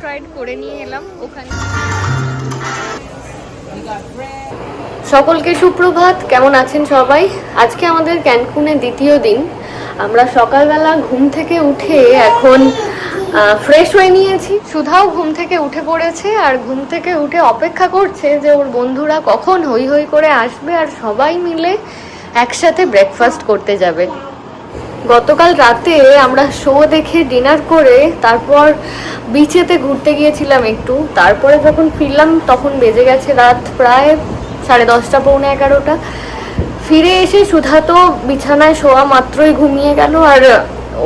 Fried করে নিয়ে এলাম ওখানে। সকলকে সুপ্রভাত, কেমন আছেন সবাই? আজকে আমাদের ক্যানকুনে দ্বিতীয় দিন। আমরা সকালবেলা ঘুম থেকে উঠে এখন ফ্রেশ হয়ে নিয়েছি। সুধাও ঘুম থেকে উঠে পড়েছে আর ঘুম থেকে উঠে অপেক্ষা করছে যে ওর বন্ধুরা কখন হই হই করে আসবে আর সবাই মিলে একসাথে ব্রেকফাস্ট করতে যাবে। গতকাল রাতে আমরা শো দেখে ডিনার করে তারপর বিচেতে ঘুরতে গিয়েছিলাম একটু। তারপরে যখন ফিরলাম, তখন বেজে গেছে রাত প্রায় সাড়ে দশটা, পৌনে এগারোটা। ফিরে এসে সুধা তো বিছানায় শোয়া মাত্রই ঘুমিয়ে গেল আর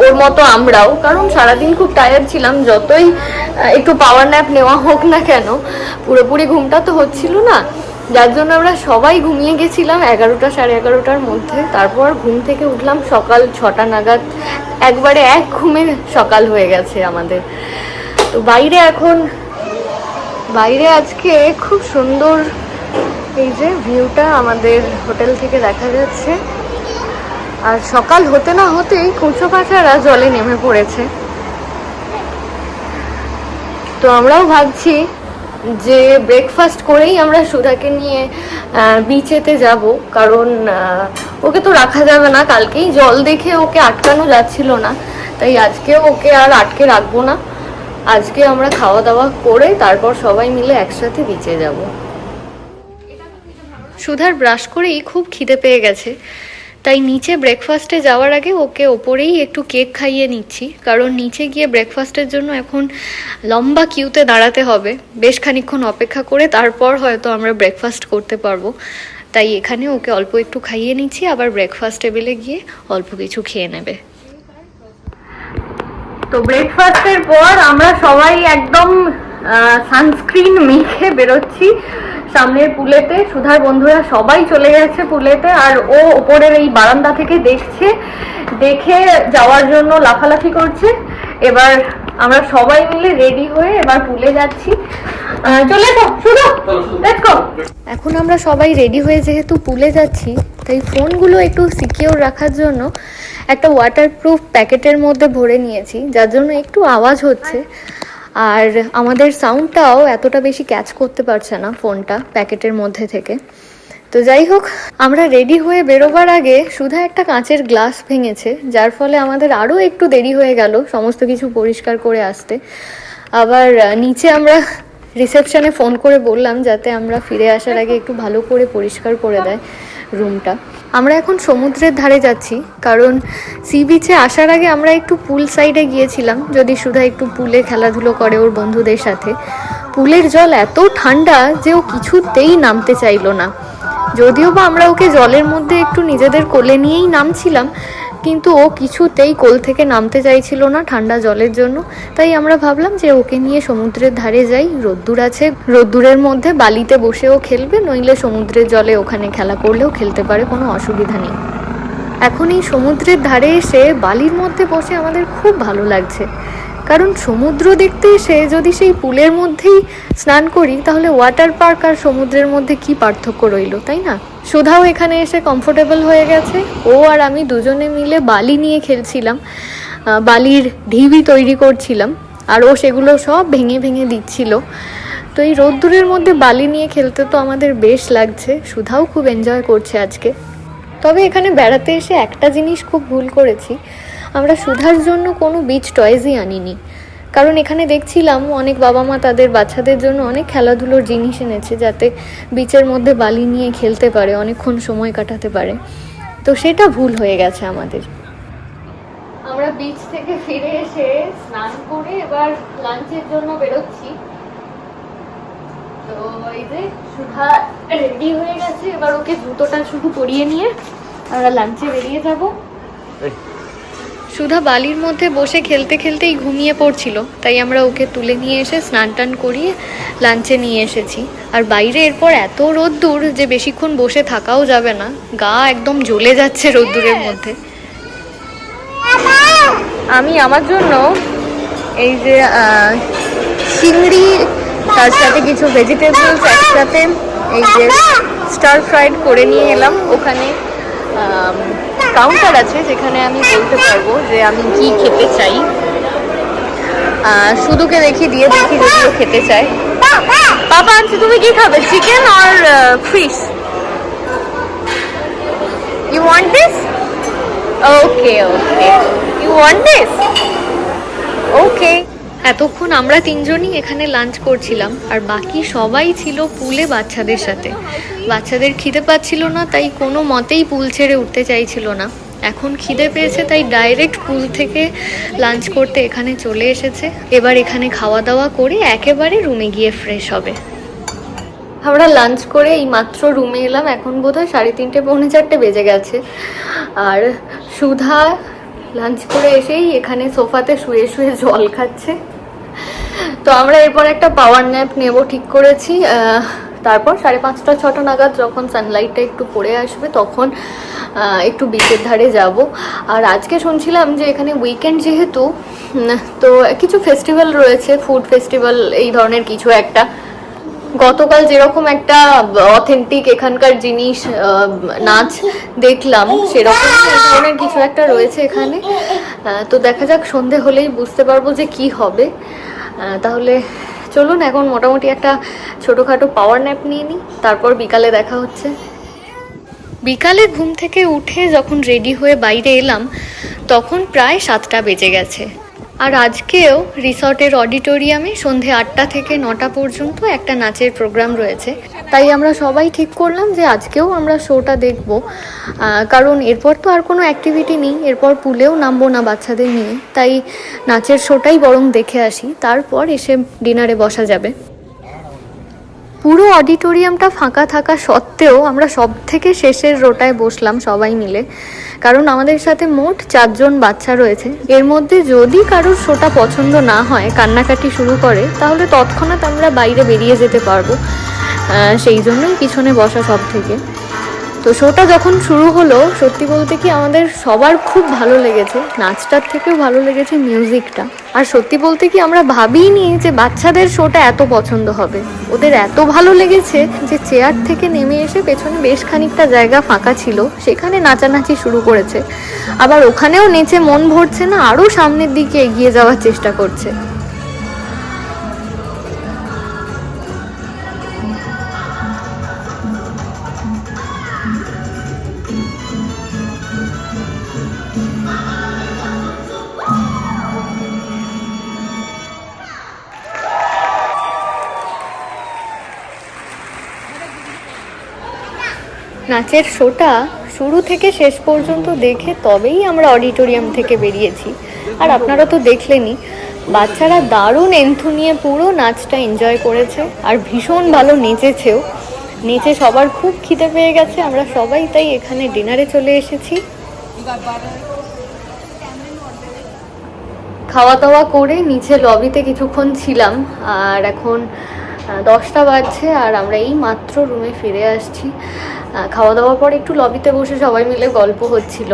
ওর মতো আমরাও, কারণ সারাদিন খুব টায়ার্ড ছিলাম। যতই একটু পাওয়ার ন্যাপ নেওয়া হোক না কেন, পুরোপুরি ঘুমটা তো হচ্ছিল না। যার জন্য আমরা সবাই ঘুমিয়ে গেছিলাম এগারোটা সাড়ে এগারোটার মধ্যে। তারপর ঘুম থেকে উঠলাম সকাল ছটা নাগাদ। একবারে এক ঘুমে সকাল হয়ে গেছে আমাদের। তো বাইরে এখন, বাইরে আজকে খুব সুন্দর এই যে ভিউটা আমাদের হোটেল থেকে দেখা যাচ্ছে। আর সকাল হতে না হতেই কুঁচো কাঁচারা জলে নেমে পড়েছে। তো আমরাও ভাবছি যে ব্রেকফাস্ট করেই আমরা সুধাকে নিয়ে বিচেতে যাব। কারণ ওকে তো রাখা যাবে না। কালকেই জল দেখে ওকে আটকানো যাচ্ছিল না। তাই আজকেও ওকে আর আটকে রাখব না। আজকে আমরা খাওয়া দাওয়া করে তারপর সবাই মিলে একসাথে বিচে যাব। সুধার ব্রাশ করেই খুব খিদে পেয়ে গেছে। তাই নিচে ব্রেকফাস্টে যাওয়ার আগে ওকে ওপরেই একটু কেক খাইয়ে নিচ্ছি। কারণ নিচে গিয়ে ব্রেকফাস্টের জন্য এখন লম্বা কিউতে দাঁড়াতে হবে। বেশ খানিকক্ষণ অপেক্ষা করে তারপর হয়তো আমরা ব্রেকফাস্ট করতে পারব। তাই এখানে ওকে অল্প একটু খাইয়ে নিচ্ছি, আবার ব্রেকফাস্ট টেবিলে গিয়ে অল্প কিছু খেয়ে নেবে। তো ব্রেকফাস্টের পর আমরা সবাই একদম সানস্ক্রিন মেখে বেরোচ্ছি। সামনের পুলেতে, সুধার বন্ধুরা সবাই চলে গেছে পুলেতে, আর ও ওপরের এই বারান্দা থেকে দেখছে, দেখে যাওয়ার জন্য লাফালাফি করছে। এবার আমরা সবাই মিলে রেডি হয়ে এবার পুলে যাচ্ছি। চলে লেটস এখন আমরা সবাই রেডি হয়ে যেহেতু পুলে যাচ্ছি, তাই ফোনগুলো একটু সিকিওর রাখার জন্য একটা ওয়াটারপ্রুফ প্যাকেটের মধ্যে ভরে নিয়েছি, যার জন্য একটু আওয়াজ হচ্ছে। আর আমাদের সাউন্ডটাও এতটা বেশি ক্যাচ করতে পারছে না ফোনটা প্যাকেটের মধ্যে থেকে। তো যাই হোক, আমরা রেডি হয়ে বেরোবার আগে শুধু একটা কাঁচের গ্লাস ভেঙেছে, যার ফলে আমাদের আরও একটু দেরি হয়ে গেল সমস্ত কিছু পরিষ্কার করে আসতে। আবার নিচে আমরা রিসেপশনে ফোন করে বললাম যাতে আমরা ফিরে আসার আগে একটু ভালো করে পরিষ্কার করে দেয়। রুমটা আমরা এখন সমুদ্রের ধারে যাচ্ছি, কারণ সি বিচে আসার আগে আমরা একটু পুল সাইডে গিয়েছিলাম, যদি সুধা একটু পুলে খেলাধুলো করে ওর বন্ধুদের সাথে। পুলের জল এত ঠান্ডা যে ও কিছুতেই নামতে চাইল না। যদিও বা আমরা ওকে জলের মধ্যে একটু নিজেদের কোলে নিয়েই নামছিলাম কিন্তু ও কিছুতেই কোল থেকে নামতে চাইছিল না ঠান্ডা জলের জন্য। তাই আমরা ভাবলাম যে ওকে নিয়ে সমুদ্রের ধারে যাই। রোদ্দুর আছে। রোদ্দুরের মধ্যে বালিতে বসেও খেলবে, নইলে সমুদ্রের জলে ওখানে খেলা করলেও খেলতে পারে, কোনো অসুবিধা নেই। এখন এই সমুদ্রের ধারে এসে বালির মধ্যে বসে আমাদের খুব ভালো লাগছে। কারণ সমুদ্র দেখতে এসে যদি সেই পুলের মধ্যেই স্নান করি, তাহলে ওয়াটার পার্ক আর সমুদ্রের মধ্যে কি পার্থক্য রইল, তাই না? সুধাও এখানে এসে কমফোর্টেবল হয়ে গেছে। ও আর আমি দুজনে মিলে বালি নিয়ে খেলছিলাম। বালির ঢিবি তৈরি করছিলাম। আর ও সেগুলো সব ভেঙে ভেঙে দিচ্ছিল। তো এই রোদ্দুরের মধ্যে বালি নিয়ে খেলতে তো আমাদের বেশ লাগছে। সুধাও খুব এনজয় করছে আজকে। তবে এখানে বেড়াতে এসে একটা জিনিস খুব ভুল করেছি। আমরা সুধার জন্য কোনো বিচ টয়েজই আনিনি। কারণ এখানে দেখছিলাম অনেক বাবা মা তাদের বাচ্চাদের জন্য অনেক খেলাধুলোর জিনিস এনেছে যাতে বিচের মধ্যে বালি নিয়ে খেলতে পারে, অনেকক্ষণ সময় কাটাতে পারে। তো সেটা ভুল হয়ে গেছে আমাদের। আমরা বিচ থেকে ফিরে এসে স্নান করে এবার লাঞ্চের জন্য বেরোচ্ছি। তো এই যে সুধা রেডি হয়ে গেছে, এবার ওকে জুতোটা শুধু পরিয়ে নিয়ে আমরা লাঞ্চে বেরিয়ে যাব। সুধা বালির মধ্যে বসে খেলতে খেলতেই ঘুমিয়ে পড়ছিল। তাই আমরা ওকে তুলে নিয়ে এসে স্নান টান করিয়ে লাঞ্চে নিয়ে এসেছি। আর বাইরে এরপর এত রোদ্দুর যে বেশিক্ষণ বসে থাকাও যাবে না। গা একদম জ্বলে যাচ্ছে রোদ্দুরের মধ্যে। আমি আমার জন্য এই যে চিংড়ি, তার সাথে কিছু ভেজিটেবলস একসাথে এই যে স্টার ফ্রাইড করে নিয়ে এলাম। ওখানে কাউন্টার আছে যেখানে আমি বলতে পারব যে আমি কি খেতে চাই। শুধুকে দেখি, দিয়ে দেখি যদিও খেতে চাই পাপা আনছি তুমি কি খাবে chicken R fish you want this okay okay you want this okay এতক্ষণ আমরা তিনজনই এখানে লাঞ্চ করছিলাম, আর বাকি সবাই ছিল পুলে বাচ্চাদের সাথে। বাচ্চাদের খিদে পাচ্ছিল না, তাই কোনো মতেই পুল ছেড়ে উঠতে চাইছিল না। এখন খিদে পেয়েছে, তাই ডাইরেক্ট পুল থেকে লাঞ্চ করতে এখানে চলে এসেছে। এবার এখানে খাওয়া দাওয়া করে একেবারে রুমে গিয়ে ফ্রেশ হবে। আমরা লাঞ্চ করে এই মাত্র রুমে এলাম। এখন বোধহয় সাড়ে তিনটে, পৌনে চারটে বেজে গেছে। আর সুধা লাঞ্চ করে এসেই এখানে সোফাতে শুয়ে শুয়ে জল খাচ্ছে। তো আমরা এরপর একটা পাওয়ার ন্যাপ নেব, ঠিক করেছি। তারপর সাড়ে পাঁচটা, ছটা নাগাদ যখন সানলাইটটা একটু পড়ে আসবে, তখন একটু বিচের ধারে যাব। আর আজকে শুনছিলাম যে এখানে উইকেন্ড যেহেতু তো কিছু ফেস্টিভ্যাল রয়েছে ফুড ফেস্টিভ্যাল এই ধরনের কিছু একটা। গতকাল যেরকম একটা অথেন্টিক এখানকার জিনিস নাচ দেখলাম, সেরকম ধরনের কিছু একটা রয়েছে এখানে। তো দেখা যাক, সন্ধে হলেই বুঝতে পারব যে কি হবে। তাহলে চলুন, এখন মোটামুটি একটা ছোটোখাটো পাওয়ার ন্যাপ নিয়ে নিই, তারপর বিকালে দেখা হচ্ছে। বিকালে ঘুম থেকে উঠে যখন রেডি হয়ে বাইরে এলাম, তখন প্রায় সাতটা বেজে গেছে। আর আজকেও রিসর্টের অডিটোরিয়ামে সন্ধে আটটা থেকে নটা পর্যন্ত একটা নাচের প্রোগ্রাম রয়েছে। তাই আমরা সবাই ঠিক করলাম যে আজকেও আমরা শোটা দেখব। কারণ এরপর তো আর কোনো অ্যাক্টিভিটি নেই, এরপর পুলেও নামবো না বাচ্চাদের নিয়ে। তাই নাচের শোটাই বরং দেখে আসি, তারপর এসে ডিনারে বসা যাবে। পুরো অডিটোরিয়ামটা ফাঁকা থাকা সত্ত্বেও আমরা সব থেকে শেষের রোটায় বসলাম সবাই মিলে। কারণ আমাদের সাথে মোট চারজন বাচ্চা রয়েছে। এর মধ্যে যদি কারোর শোটা পছন্দ না হয়, কান্নাকাটি শুরু করে, তাহলে তৎক্ষণাৎ আমরা বাইরে বেরিয়ে যেতে পারব। সেই জন্যই পিছনে বসা সব থেকে তো শোটা যখন শুরু হলো, সত্যি বলতে কি আমাদের সবার খুব ভালো লেগেছে। নাচটার থেকেও ভালো লেগেছে মিউজিকটা। আর সত্যি বলতে কি আমরা ভাবিনি যে বাচ্চাদের শোটা এত পছন্দ হবে। ওদের এত ভালো লেগেছে যে চেয়ার থেকে নেমে এসে পেছনে বেশ খানিকটা জায়গা ফাঁকা ছিল, সেখানে নাচানাচি শুরু করেছে। আবার ওখানেও নেচে মন ভরছে না, আরও সামনের দিকে এগিয়ে যাওয়ার চেষ্টা করছে। নাচের শোটা শুরু থেকে শেষ পর্যন্ত দেখে তবেই আমরা অডিটোরিয়াম থেকে বেরিয়েছি। আর আপনারা তো দেখলেনই, বাচ্চারা দারুণ এন্থু নিয়ে পুরো নাচটা এনজয় করেছে আর ভীষণ ভালো নেচেছেও। নেচে সবার খুব খিদে পেয়ে গেছে, আমরা সবাই তাই এখানে ডিনারে চলে এসেছি। খাওয়া দাওয়া করে নিচে লবিতে কিছুক্ষণ ছিলাম, আর এখন দশটা বাজছে আর আমরা এই মাত্র রুমে ফিরে আসছি। খাওয়া দাওয়ার পর একটু লবিতে বসে সবাই মিলে গল্প হচ্ছিল।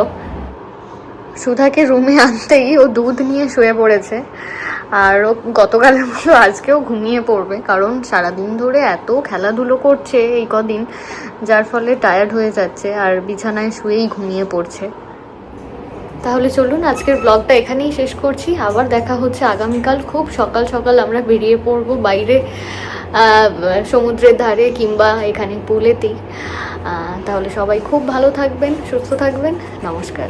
সুধাকে রুমে আনতেই ও দুধ নিয়ে শুয়ে পড়েছে। আর ও গতকালের মতো আজকেও ঘুমিয়ে পড়বে, কারণ সারাদিন ধরে এত খেলাধুলো করছে এই কদিন, যার ফলে টায়ার্ড হয়ে যাচ্ছে আর বিছানায় শুয়েই ঘুমিয়ে পড়ছে। তাহলে চলুন আজকের ব্লগটা এখানেই শেষ করছি। আবার দেখা হচ্ছে আগামীকাল। খুব সকাল সকাল আমরা বেরিয়ে পড়ব বাইরে। সমুদ্রের ধারে কিংবা এখানে পুলেতেই। তাহলে সবাই খুব ভালো থাকবেন সুস্থ থাকবেন। নমস্কার।